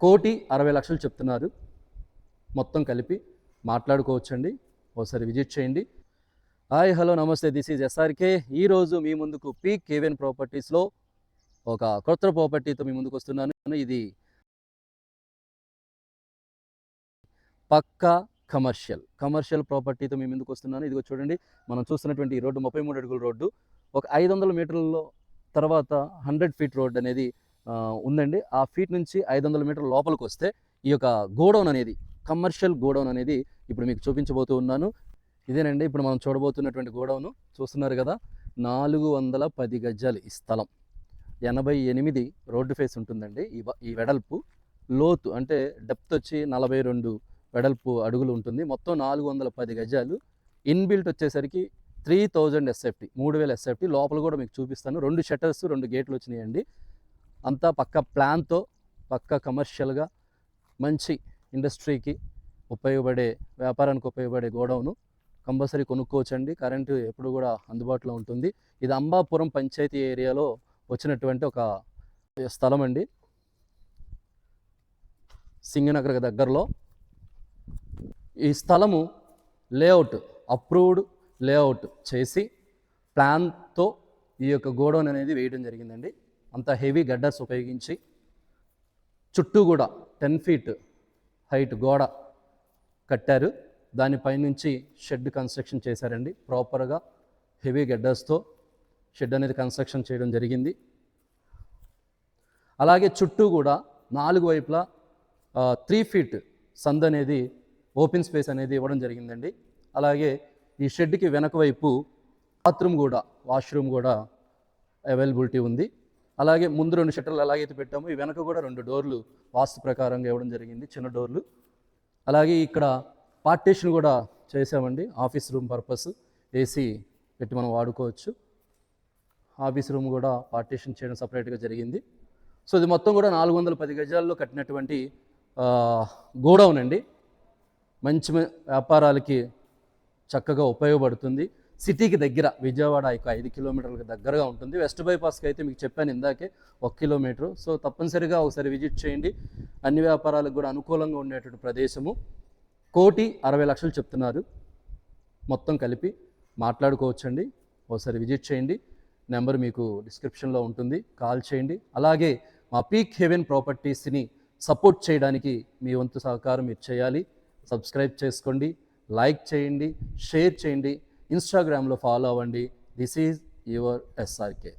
కోటి అరవై లక్షలు చెప్తున్నారు. మొత్తం కలిపి మాట్లాడుకోవచ్చండి. ఒకసారి విజిట్ చేయండి. హాయ్ హలో నమస్తే. This is SRK. ఈరోజు మీ ముందుకు పీక్ కేవెన్ ప్రాపర్టీస్లో ఒక కొత్త ప్రాపర్టీతో మీ ముందుకు వస్తున్నాను. ఇది పక్కా కమర్షియల్ కమర్షియల్ ప్రాపర్టీతో మీ ముందుకు వస్తున్నాను. ఇదిగో చూడండి. మనం చూస్తున్నటువంటి ఈ రోడ్డు ముప్పై మూడు అడుగుల రోడ్డు. ఒక ఐదు వందల మీటర్లలో తర్వాత హండ్రెడ్ ఫీట్ రోడ్ అనేది ఉందండి. ఆ ఫీట్ నుంచి ఐదు వందల మీటర్ల లోపలికి వస్తే ఈ యొక్క గోడౌన్ అనేది కమర్షియల్ గోడౌన్ అనేది ఇప్పుడు మీకు చూపించబోతూ ఉన్నాను. ఇదేనండి ఇప్పుడు మనం చూడబోతున్నటువంటి గోడౌన్. చూస్తున్నారు కదా నాలుగు వందల పది గజాలు ఈ స్థలం. ఎనభై ఎనిమిది రోడ్డు ఫేస్ ఉంటుందండి. ఈ వ- ఈ వెడల్పు లోతు అంటే డెప్త్ వచ్చి నలభై రెండు వెడల్పు అడుగులు ఉంటుంది. మొత్తం నాలుగు వందల పది గజాలు. ఇన్బిల్ట్ వచ్చేసరికి త్రీ థౌజండ్ ఎస్ఎఫ్టీ మూడు వేల ఎస్ఎఫ్టీ. లోపల కూడా మీకు చూపిస్తాను. రెండు షట్టర్స్ రెండు గేట్లు వచ్చినాయండి. అంతా పక్క ప్లాన్తో పక్క కమర్షియల్గా మంచి ఇండస్ట్రీకి ఉపయోగపడే వ్యాపారానికి ఉపయోగపడే గోడౌను కంపల్సరీ కొనుక్కోవచ్చండి. కరెంటు ఎప్పుడు కూడా అందుబాటులో ఉంటుంది. ఇది అంబాపురం పంచాయతీ ఏరియాలో వచ్చినటువంటి ఒక స్థలం అండి సింగనగర్ దగ్గరలో. ఈ స్థలము లేఅవుట్ అప్రూవ్డ్ లేఅవుట్ చేసి ప్లాన్తో ఈ యొక్క గోడౌన్ అనేది వేయడం జరిగిందండి. అంత హెవీ గడ్డర్స్ ఉపయోగించి చుట్టూ కూడా టెన్ ఫీట్ హైట్ గోడ కట్టారు. దానిపైనుంచి షెడ్ కన్స్ట్రక్షన్ చేశారండి. ప్రాపర్గా హెవీ గడ్డర్స్తో షెడ్ అనేది కన్స్ట్రక్షన్ చేయడం జరిగింది. అలాగే చుట్టూ కూడా నాలుగు వైపులా త్రీ ఫీట్ సంద్ అనేది ఓపెన్ స్పేస్ అనేది ఇవ్వడం జరిగిందండి. అలాగే ఈ షెడ్కి వెనక వైపు బాత్రూమ్ కూడా వాష్రూమ్ కూడా అవైలబిలిటీ ఉంది. అలాగే ముందు రెండు షట్టర్లు ఎలాగైతే పెట్టామో. ఈ వెనక కూడా రెండు డోర్లు వాస్తు ప్రకారంగా ఇవ్వడం జరిగింది చిన్న డోర్లు. అలాగే ఇక్కడ పార్టీషన్ కూడా చేసామండి ఆఫీస్ రూమ్ పర్పస్ ఏసీ పెట్టి మనం వాడుకోవచ్చు. ఆఫీస్ రూమ్ కూడా పార్టీషన్ చేయడం సపరేట్గా జరిగింది. సో ఇది మొత్తం కూడా నాలుగు వందల పది గజాల్లో కట్టినటువంటి గోడౌన్ అండి. మంచి వ్యాపారాలకి చక్కగా ఉపయోగపడుతుంది. సిటీకి దగ్గర విజయవాడ ఒక ఐదు కిలోమీటర్లకు దగ్గరగా ఉంటుంది. వెస్ట్ బైపాస్కి అయితే మీకు చెప్పాను ఇందాకే ఒక కిలోమీటరు. సో తప్పనిసరిగా ఒకసారి విజిట్ చేయండి. అన్ని వ్యాపారాలకు కూడా అనుకూలంగా ఉండేటువంటి ప్రదేశము. కోటి అరవై లక్షలు చెప్తున్నారు. మొత్తం కలిపి మాట్లాడుకోవచ్చండి. ఒకసారి విజిట్ చేయండి. నెంబర్ మీకు డిస్క్రిప్షన్లో ఉంటుంది. కాల్ చేయండి. అలాగే మా పీక్ హెవెన్ ప్రాపర్టీస్ని సపోర్ట్ చేయడానికి మీ వంతు సహకారం మీరు చేయాలి. సబ్స్క్రైబ్ చేసుకోండి. లైక్ చేయండి. షేర్ చేయండి. ఇన్స్టాగ్రామ్లో ఫాలో అవ్వండి. This is your SRK